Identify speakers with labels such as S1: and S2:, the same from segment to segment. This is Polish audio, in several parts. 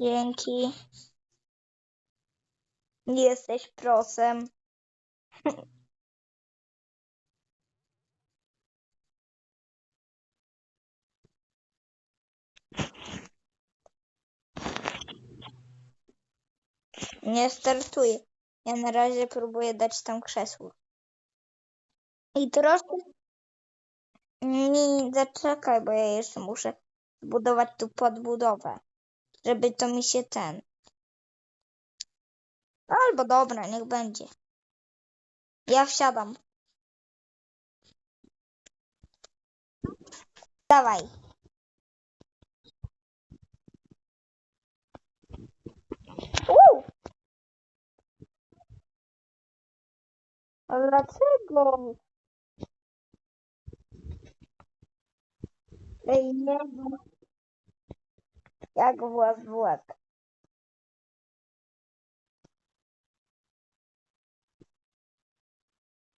S1: Dzięki. Nie jesteś prosem. Nie startuję. Ja na razie próbuję dać tam krzesło. I troszkę mi zaczekaj, bo ja jeszcze muszę zbudować tu podbudowę, żeby to mi się ten. Albo dobra, niech będzie. Ja wsiadam. Dawaj. Uuu! A dlaczego? Ej, nie. Jak włas w.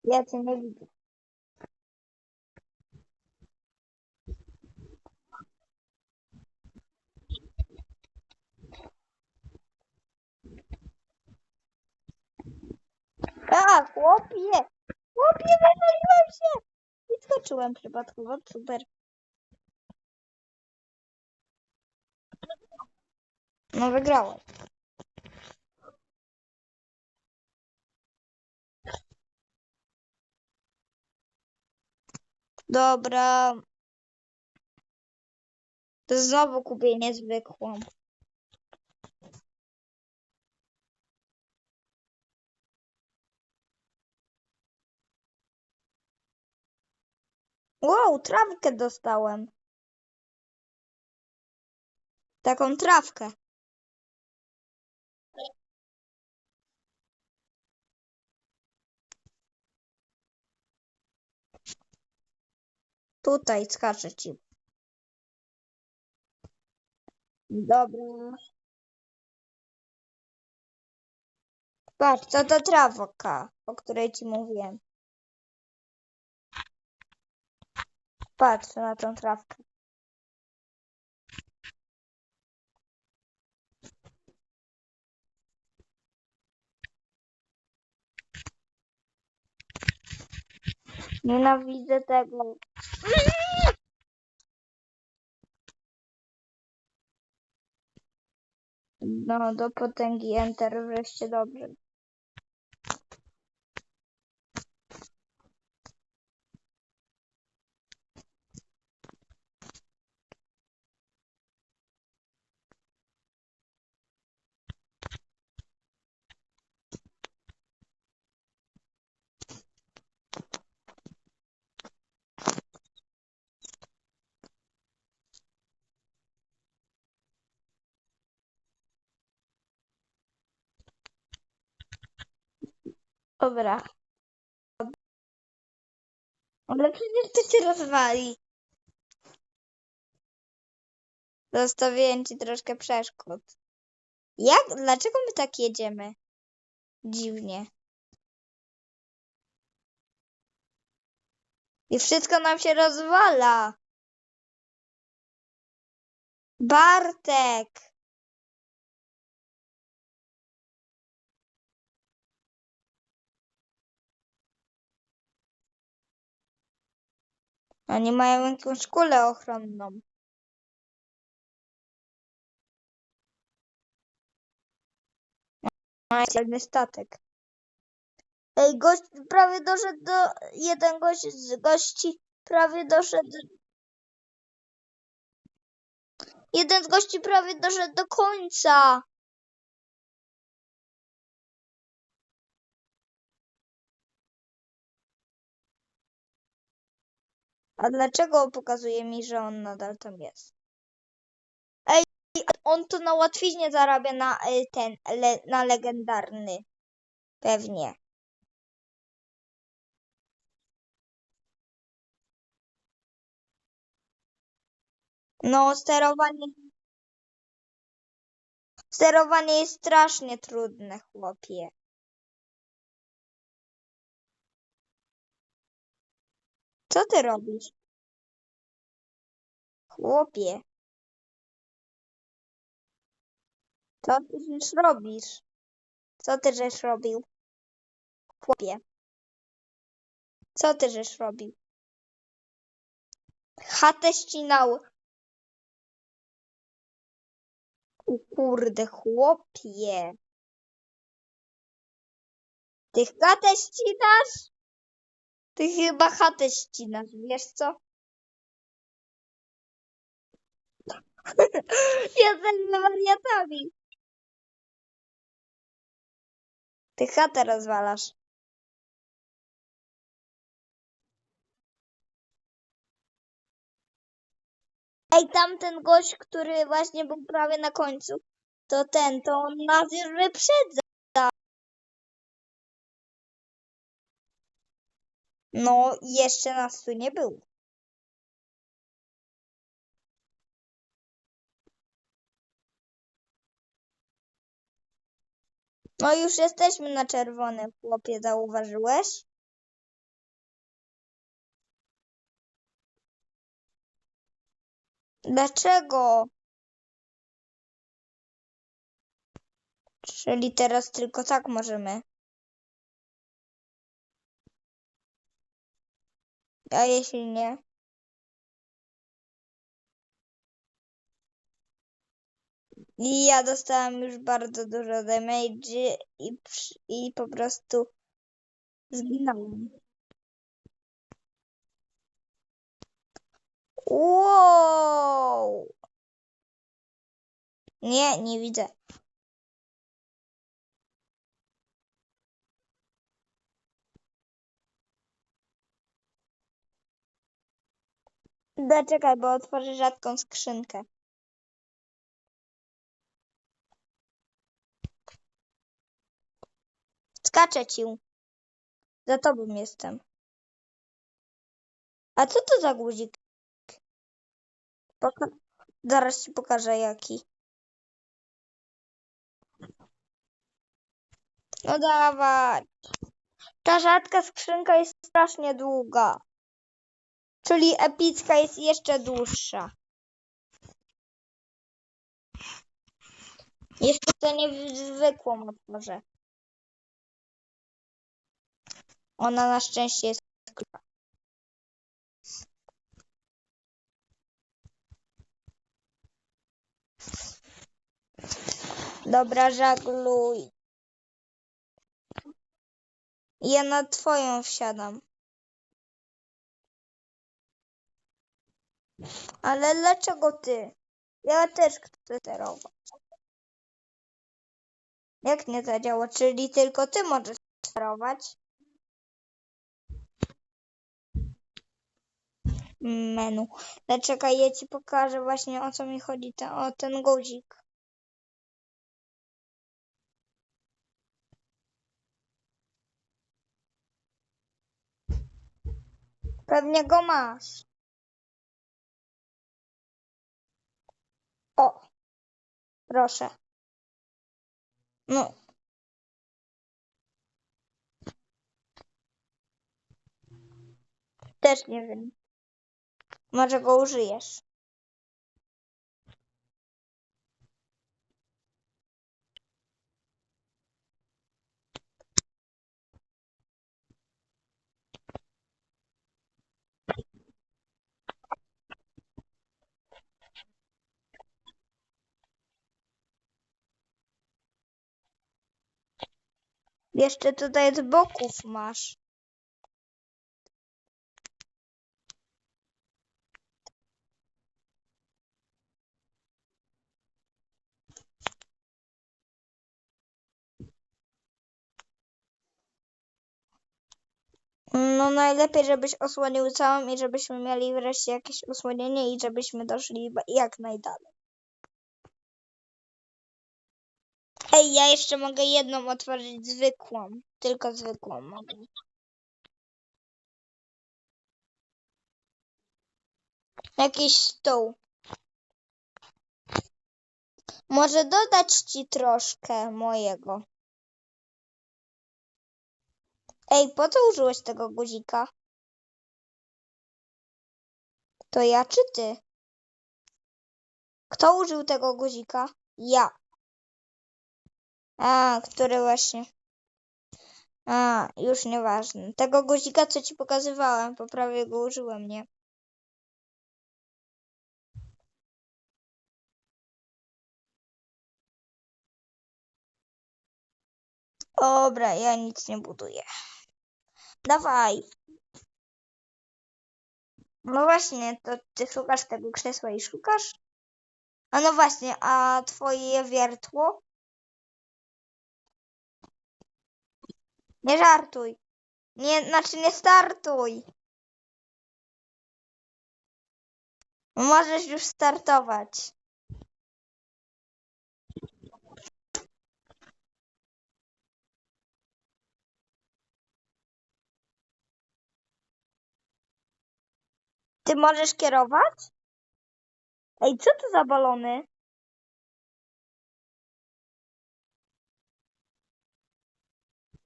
S1: Ja cię nie widzę. A, chłopie! Chłopie, wywaliłem się! I skoczyłem przypadkowo, super. No wygrałem. Dobra. To znowu kupię niezwykłą. Wow, trawkę dostałem. Taką trawkę. Tutaj skaczę ci. Dobra. Patrz, co to trawka, o której ci mówiłem. Patrz na tą trawkę. Nienawidzę tego. No, do potęgi Enter wreszcie dobrze. Dobra. Ale przecież to cię rozwali. Zostawiłem ci troszkę przeszkód. Jak? Dlaczego my tak jedziemy? Dziwnie. I wszystko nam się rozwala. Bartek! Oni mają jakąś kulę ochronną. Specjalny statek. Ej, gość prawie doszedł do... Jeden gość z gości prawie doszedł... Jeden z gości prawie doszedł do końca. A dlaczego pokazuje mi, że on nadal tam jest? Ej, on to na łatwiźnie zarabia na y, ten, le, na legendarny. Pewnie. No, sterowanie. Sterowanie jest strasznie trudne, chłopie. Co ty robisz? Chłopie. Co ty żeś robisz? Co ty żeś robił? Chłopie. Co ty żeś robił? Chatę ścinał. U kurde, chłopie. Ty chatę ścinasz? Ty chyba chatę ścinasz, wiesz co? Jesteśmy wariatami. Ty chatę rozwalasz. Ej, tamten gość, który właśnie był prawie na końcu, to ten, to on nas już wyprzedza. No, jeszcze nas tu nie było. No już jesteśmy na czerwonym, chłopie, zauważyłeś? Dlaczego? Czyli teraz tylko tak możemy. A jeśli nie? I ja dostałam już bardzo dużo damage i, i po prostu zginąłem. Wow! Nie, nie widzę. Zaczekaj, bo otworzę rzadką skrzynkę. Skaczę ci. Za tobą jestem. A co to za guzik? Poka- Zaraz ci pokażę jaki. No dawaj. Ta rzadka skrzynka jest strasznie długa. Czyli epicka jest jeszcze dłuższa. Jeszcze to nie zwykłą otworzę. Ona na szczęście jest krótka. Dobra, żagluj. Ja na twoją wsiadam. Ale dlaczego ty? Ja też chcę sterować. Jak nie zadziała? Czyli tylko ty możesz sterować? Menu. Zaczekaj, ja ci pokażę właśnie o co mi chodzi, o ten guzik. Pewnie go masz. O, proszę. No. Też nie wiem. Może go użyjesz. Jeszcze tutaj z boków masz. No najlepiej, żebyś osłonił całą i żebyśmy mieli wreszcie jakieś osłonienie i żebyśmy doszli jak najdalej. Ej, ja jeszcze mogę jedną otworzyć zwykłą. Tylko zwykłą mogę. Jakiś stół. Może dodać ci troszkę mojego. Ej, po co użyłeś tego guzika? To ja czy ty? Kto użył tego guzika? Ja. A, który właśnie. A, już nieważne. Tego guzika, co ci pokazywałem, po prawie go użyłem, nie? Dobra, ja nic nie buduję. Dawaj. No właśnie, to ty szukasz tego krzesła i szukasz? A no właśnie, a twoje wiertło? Nie żartuj. Nie, znaczy nie startuj. Możesz już startować. Ty możesz kierować? Ej, co to za balony?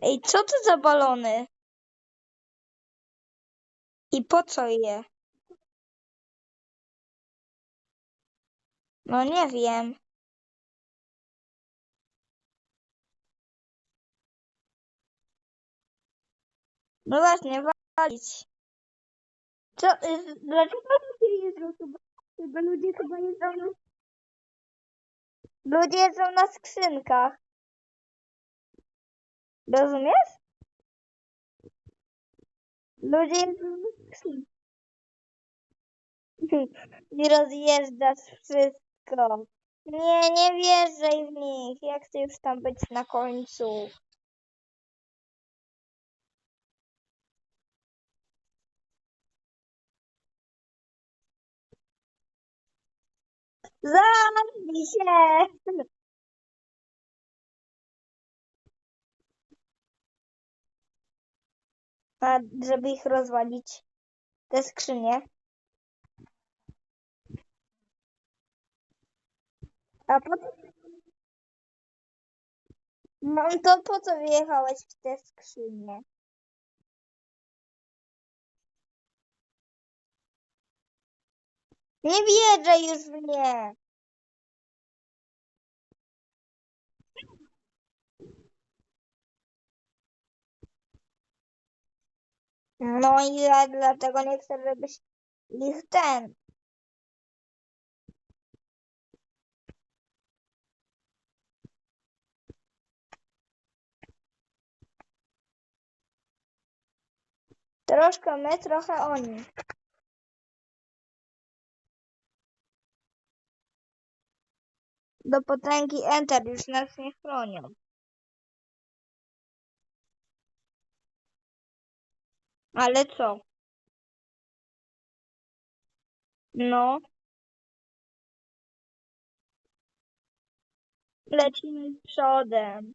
S1: Ej, co to za balony? I po co je? No nie wiem. No właśnie, walić. Co? y, Dlaczego ludzie jedzą chyba? Chyba ludzie chyba jedzą na... Ludzie jedzą na skrzynkach. Rozumiesz? Ludzie. I rozjeżdżasz wszystko. Nie, nie wierzę w nich. Ja chcę już tam być na końcu. Zamknij się! A żeby ich rozwalić, te skrzynie. A potem... No to po co wjechałeś w te skrzynie? Nie wierzę już w nie. No i ja dlatego nie chcę, żebyś ich ten. Troszkę my, trochę oni. Do potęgi Enter już nas nie chronią. Ale co? No. Lecimy przodem.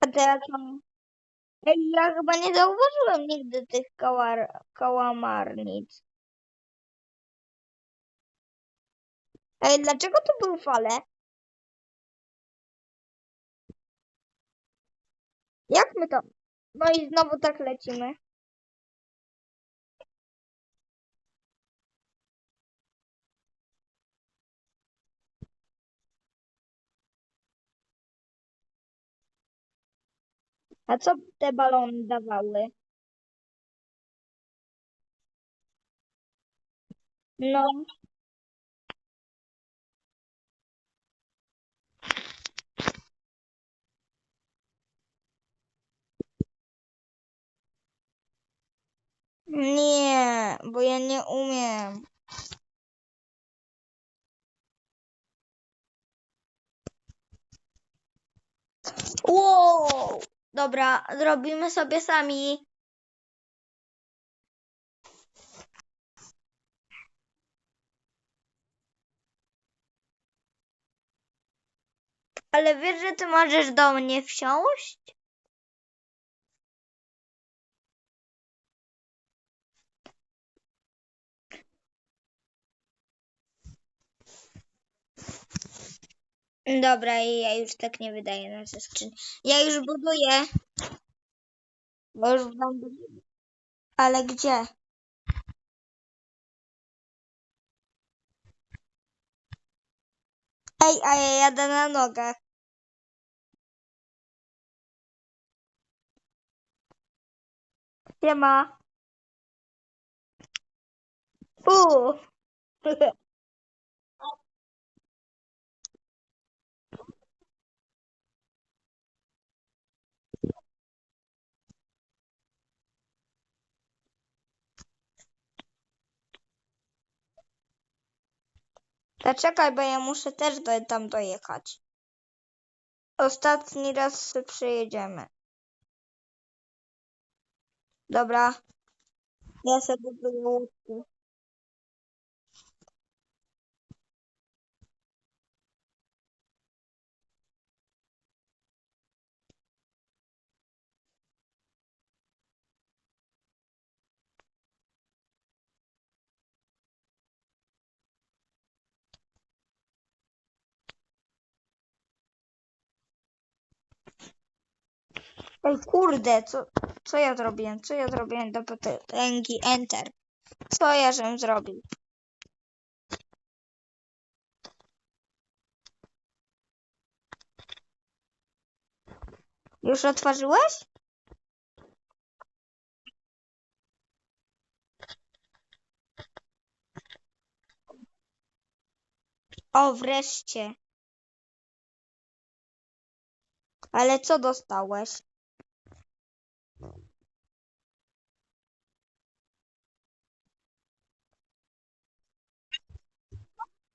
S1: A teraz mam... Ja chyba nie zauważyłem nigdy tych kałar... kałamarnic. Dlaczego to były fale? Jak my to? No i znowu tak lecimy. A co te balony dawały? No, nie, bo ja nie umiem. Wow! Dobra, zrobimy sobie sami. Ale wiesz, że ty możesz do mnie wsiąść? Dobra, i ja już tak nie wydaję na te. Ja już buduję. Bo już będę... Ale gdzie? Ej, a ja jadę na nogach. Siema. Uuu. Zaczekaj, bo ja muszę też do, tam dojechać. Ostatni raz przejedziemy. Dobra. Ja sobie buduję Ej, kurde, co, co ja zrobiłem? Co ja zrobiłem do potęgi Enter? Co ja żem zrobił? Już otworzyłeś? O, wreszcie. Ale co dostałeś?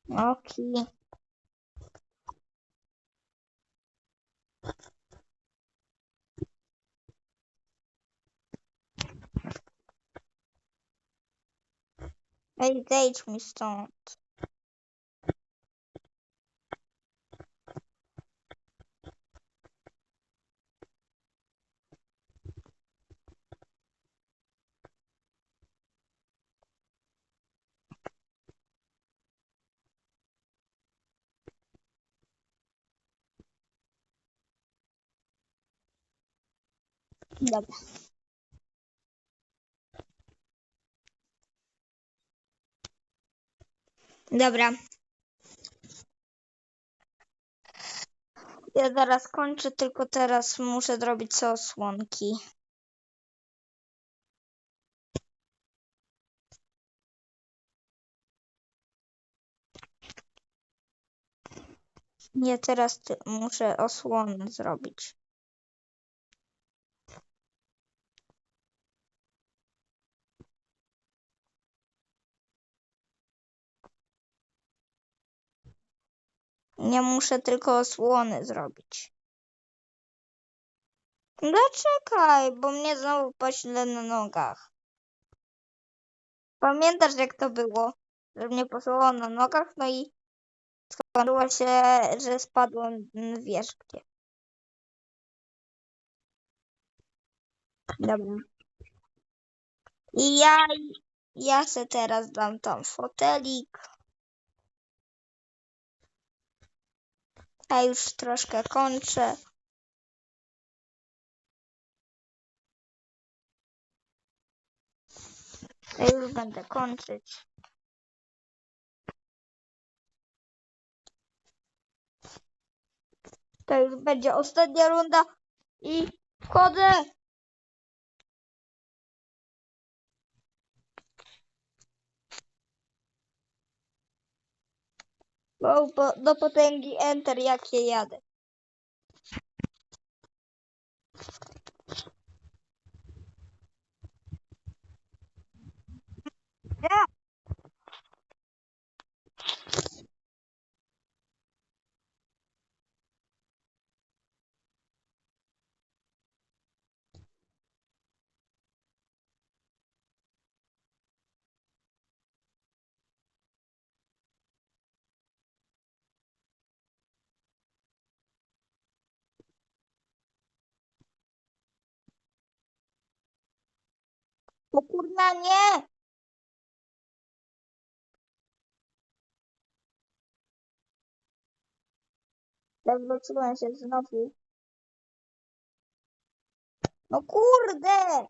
S1: Okej. Ej, zejdź mi stąd. Dobra. Dobra. Ja zaraz kończę, tylko teraz muszę zrobić sobie osłonki. Nie, teraz muszę osłonę zrobić. Nie muszę tylko osłony zrobić. Zaczekaj, bo mnie znowu pośle na nogach. Pamiętasz jak to było? Że mnie posłało na nogach, no i skończyło się, że spadłem wiesz gdzie. Dobra. I ja, ja se teraz dam tam fotelik. Ja już troszkę kończę. Ja już będę kończyć. To już będzie ostatnia runda i wchodzę. Bo, do potęgi Enter jak je jadę. O kurna nie! Zawróciłem się znowu. No kurde!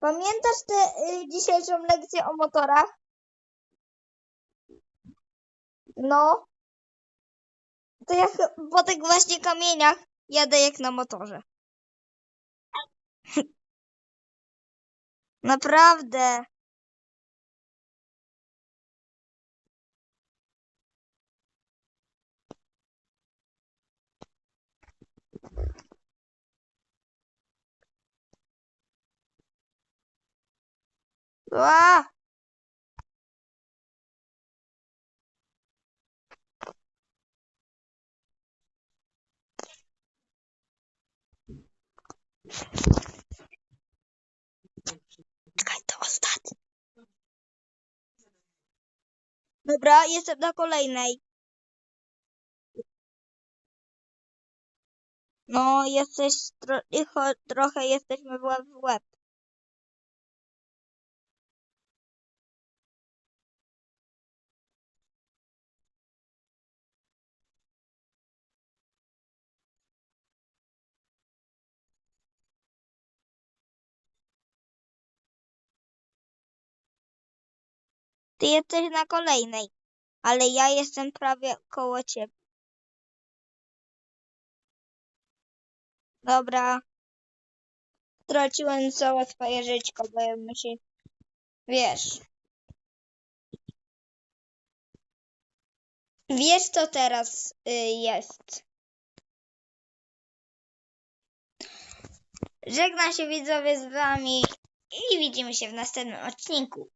S1: Pamiętasz tę y, dzisiejszą lekcję o motorach? No. To ja po tych właśnie kamieniach jadę jak na motorze. Naprawdę. A! you Dobra, jestem na kolejnej. No, jesteś tro trochę jesteśmy w łeb w łeb. Ty jesteś na kolejnej, ale ja jestem prawie koło ciebie. Dobra. Straciłem całe swoje żyćko, bo ja się... Wiesz. Wiesz, co teraz y, jest. Żegnam się widzowie z wami i widzimy się w następnym odcinku.